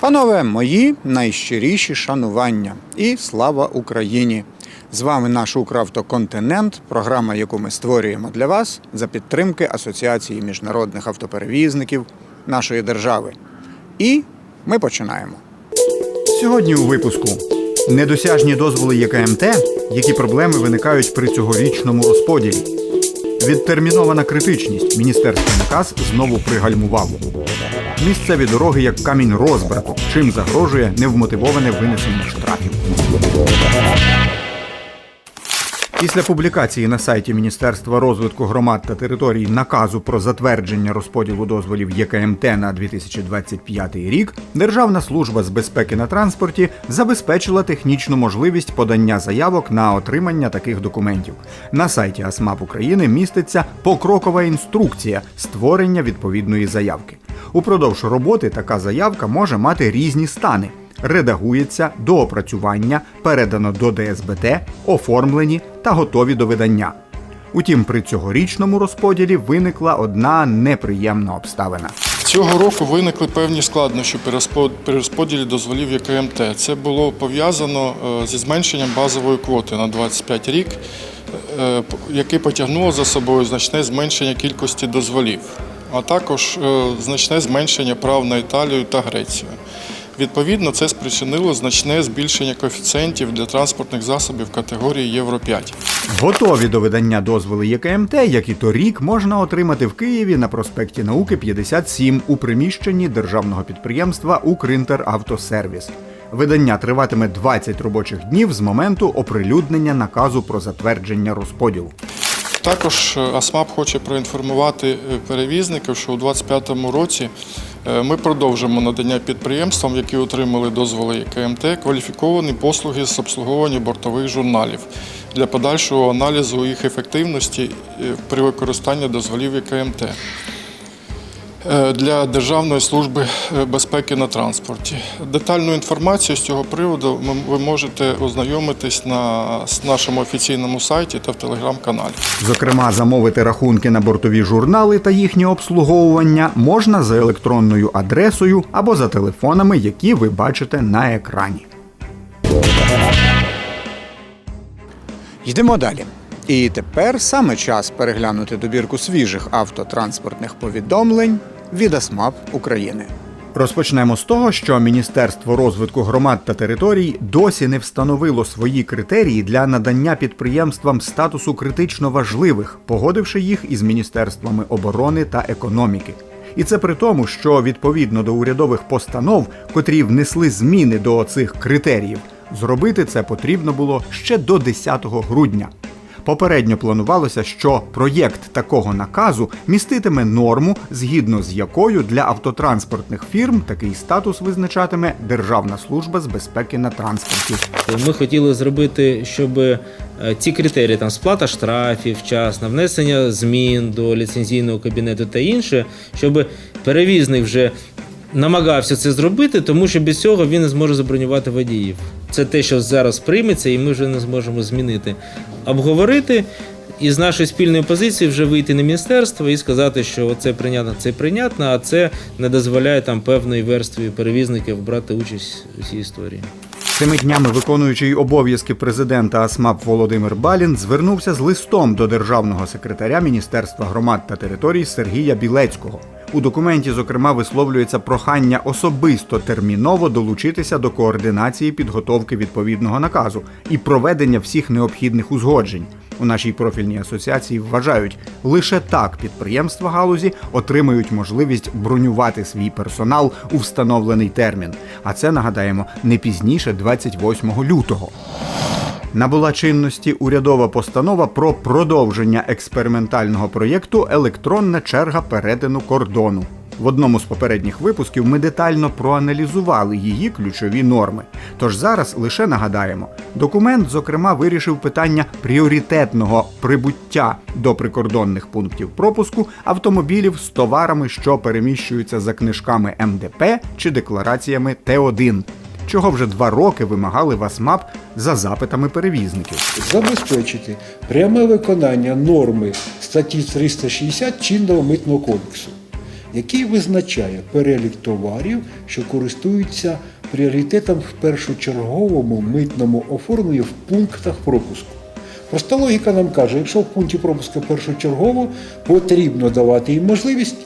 Панове, мої найщиріші шанування і слава Україні! З вами наш Укравтоконтинент, програма, яку ми створюємо для вас за підтримки Асоціації міжнародних автоперевізників нашої держави. І ми починаємо. Сьогодні у випуску недосяжні дозволи ЄКМТ, які проблеми виникають при цьогорічному розподілі. Відтермінована критичність. Міністерський наказ знову пригальмував. Місцеві дороги як камінь розбрату, чим загрожує невмотивоване винесення штрафів. Після публікації на сайті Міністерства розвитку громад та територій наказу про затвердження розподілу дозволів ЄКМТ на 2025 рік Державна служба з безпеки на транспорті забезпечила технічну можливість подання заявок на отримання таких документів. На сайті АСМАП України міститься покрокова інструкція створення відповідної заявки. Упродовж роботи така заявка може мати різні стани редагується до опрацювання, передано до ДСБТ, оформлені та готові до видання. Утім, при цьогорічному розподілі виникла одна неприємна обставина. Цього року виникли певні складнощі при розподілі дозволів ЄКМТ. Це було пов'язано е, зі зменшенням базової квоти на 25 рік, е, яке потягнуло за собою значне зменшення кількості дозволів, а також е, значне зменшення прав на Італію та Грецію. Відповідно, це спричинило значне збільшення коефіцієнтів для транспортних засобів категорії Євро 5. Готові до видання дозволи ЄКМТ, як і торік, можна отримати в Києві на проспекті Науки 57 у приміщенні державного підприємства Укрінтеравтосервіс. Видання триватиме 20 робочих днів з моменту оприлюднення наказу про затвердження розподілу. Також е, АСМАП хоче проінформувати е, перевізників, що у 2025 році е, ми продовжимо надання підприємствам, які отримали дозволи КМТ, кваліфіковані послуги з обслуговування бортових журналів для подальшого аналізу їх ефективності при використанні дозволів ЄКМТ. Е, Для Державної служби е, безпеки на транспорті детальну інформацію з цього приводу ми- ви можете ознайомитись на нашому офіційному сайті та в телеграм-каналі. Зокрема, замовити рахунки на бортові журнали та їхнє обслуговування можна за електронною адресою або за телефонами, які ви бачите на екрані. Йдемо далі. І тепер саме час переглянути добірку свіжих автотранспортних повідомлень від АСМАП України. Розпочнемо з того, що Міністерство розвитку громад та територій досі не встановило свої критерії для надання підприємствам статусу критично важливих, погодивши їх із міністерствами оборони та економіки. І це при тому, що відповідно до урядових постанов, котрі внесли зміни до цих критеріїв, зробити це потрібно було ще до 10 грудня. Попередньо планувалося, що проєкт такого наказу міститиме норму, згідно з якою для автотранспортних фірм такий статус визначатиме Державна служба з безпеки на транспорті. Ми хотіли зробити, щоб е, ці критерії, там сплата штрафів вчасно, внесення змін до ліцензійного кабінету та інше, щоб перевізник вже намагався це зробити, тому що без цього він не зможе забронювати водіїв. Це те, що зараз прийметься, і ми вже не зможемо змінити. Обговорити і з нашої спільної позиції вже вийти на міністерство і сказати, що це прийнятно, це прийнятно, а це не дозволяє там певної верстві перевізників брати участь у цій історії. Цими днями виконуючий обов'язки президента АСМАП Володимир Балін звернувся з листом до державного секретаря Міністерства громад та територій Сергія Білецького. У документі, зокрема, висловлюється прохання особисто терміново долучитися до координації підготовки відповідного наказу і проведення всіх необхідних узгоджень. У нашій профільній асоціації вважають, лише так підприємства галузі отримають можливість бронювати свій персонал у встановлений термін. А це нагадаємо не пізніше 28 лютого. Набула чинності урядова постанова про продовження експериментального проєкту Електронна черга перетину кордону. В одному з попередніх випусків ми детально проаналізували її ключові норми. Тож зараз лише нагадаємо, документ, зокрема, вирішив питання пріоритетного прибуття до прикордонних пунктів пропуску автомобілів з товарами, що переміщуються за книжками МДП чи деклараціями Т1. Чого вже два роки вимагали в АСМАП за запитами перевізників. забезпечити пряме виконання норми статті 360 чинного митного кодексу, який визначає перелік товарів, що користуються пріоритетом в першочерговому митному оформленні в пунктах пропуску. Проста логіка нам каже, якщо в пункті пропуску першочергово потрібно давати їм можливість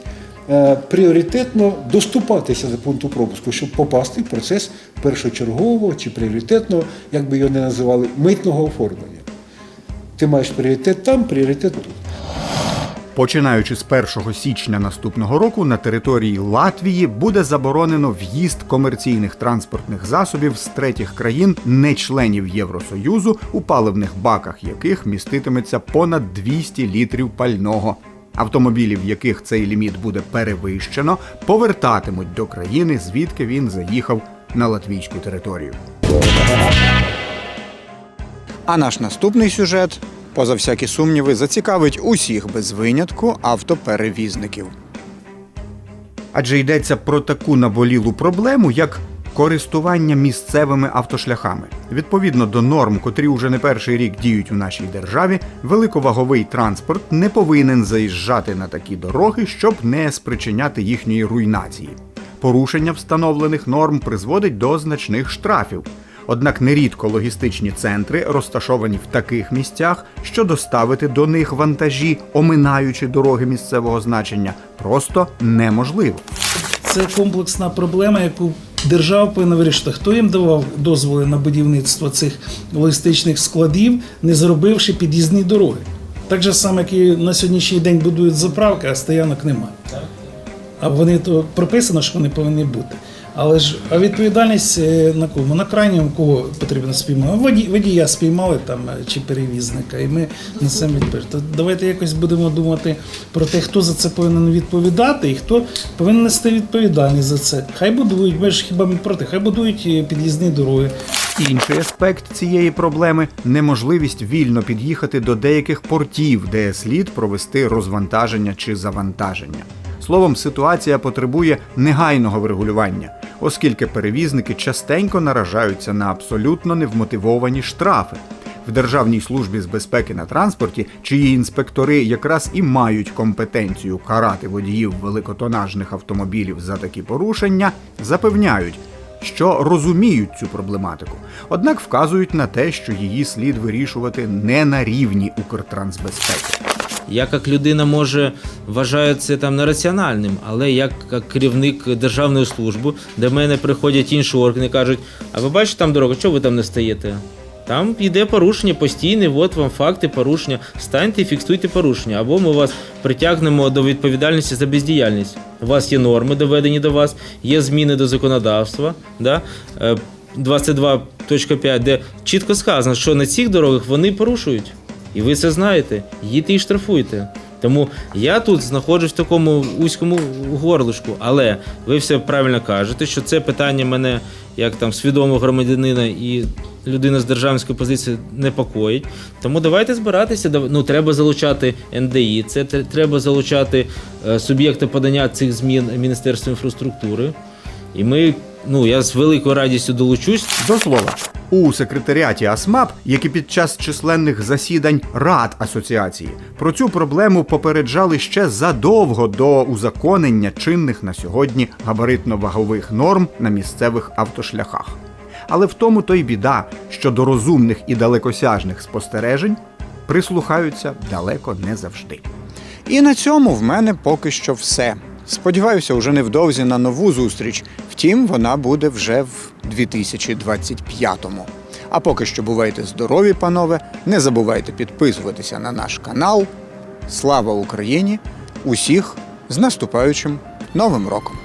пріоритетно доступатися до пункту пропуску, щоб попасти в процес першочергового чи пріоритетного, як би його не називали, митного оформлення. Ти маєш пріоритет там, пріоритет тут. Починаючи з 1 січня наступного року на території Латвії буде заборонено в'їзд комерційних транспортних засобів з третіх країн, не членів Євросоюзу, у паливних баках яких міститиметься понад 200 літрів пального. Автомобілів, яких цей ліміт буде перевищено, повертатимуть до країни, звідки він заїхав на латвійську територію. А наш наступний сюжет, поза всякі сумніви, зацікавить усіх без винятку автоперевізників. Адже йдеться про таку наболілу проблему, як користування місцевими автошляхами. Відповідно до норм, котрі уже не перший рік діють у нашій державі, великоваговий транспорт не повинен заїжджати на такі дороги, щоб не спричиняти їхньої руйнації. Порушення встановлених норм призводить до значних штрафів. Однак нерідко логістичні центри розташовані в таких місцях, що доставити до них вантажі, оминаючи дороги місцевого значення, просто неможливо. Це комплексна проблема, яку держава повинна вирішити. Хто їм давав дозволи на будівництво цих логістичних складів, не зробивши під'їзні дороги? Так же само, як і на сьогоднішній день будують заправки, а стоянок немає. А вони то прописано, що вони повинні бути. Але ж а відповідальність е, на кому? На крайньому кого потрібно спіймати? Воді, водія спіймали там е, чи перевізника, і ми несемо відповідь. То давайте якось будемо думати про те, хто за це повинен відповідати, і хто повинен нести відповідальність за це. Хай будують, ми ж хіба ми проти, хай будують е, під'їзні дороги. Інший аспект цієї проблеми неможливість вільно під'їхати до деяких портів, де слід провести розвантаження чи завантаження. Словом, ситуація потребує негайного врегулювання, оскільки перевізники частенько наражаються на абсолютно невмотивовані штрафи. В Державній службі з безпеки на транспорті, чиї інспектори якраз і мають компетенцію карати водіїв великотонажних автомобілів за такі порушення, запевняють, що розуміють цю проблематику, однак вказують на те, що її слід вирішувати не на рівні Укртрансбезпеки. Я як людина може вважаю це там нераціональним, але як, як керівник державної служби, де мене приходять інші органи кажуть: а ви бачите там дорогу, чого ви там не стоїте? Там йде порушення постійне, от вам факти порушення. Станьте і фіксуйте порушення, або ми вас притягнемо до відповідальності за бездіяльність. У вас є норми доведені до вас, є зміни до законодавства. Да? Е, 22.5, де чітко сказано, що на цих дорогах вони порушують. І ви це знаєте. Їдьте і штрафуйте. Тому я тут знаходжусь в такому вузькому горлишку, але ви все правильно кажете, що це питання мене як там свідомого громадянина і людина з державницької позиції непокоїть. Тому давайте збиратися. Ну треба залучати НДІ, це треба залучати е, суб'єкти подання цих змін Міністерства інфраструктури. І ми, ну я з великою радістю долучусь. До слова, у секретаріаті АСМАП, як і під час численних засідань рад асоціації, про цю проблему попереджали ще задовго до узаконення чинних на сьогодні габаритно-вагових норм на місцевих автошляхах. Але в тому то й біда, що до розумних і далекосяжних спостережень прислухаються далеко не завжди. І на цьому в мене поки що все. Сподіваюся, уже невдовзі на нову зустріч. Втім, вона буде вже в 2025-му. А поки що бувайте здорові, панове. Не забувайте підписуватися на наш канал. Слава Україні! Усіх з наступаючим Новим роком!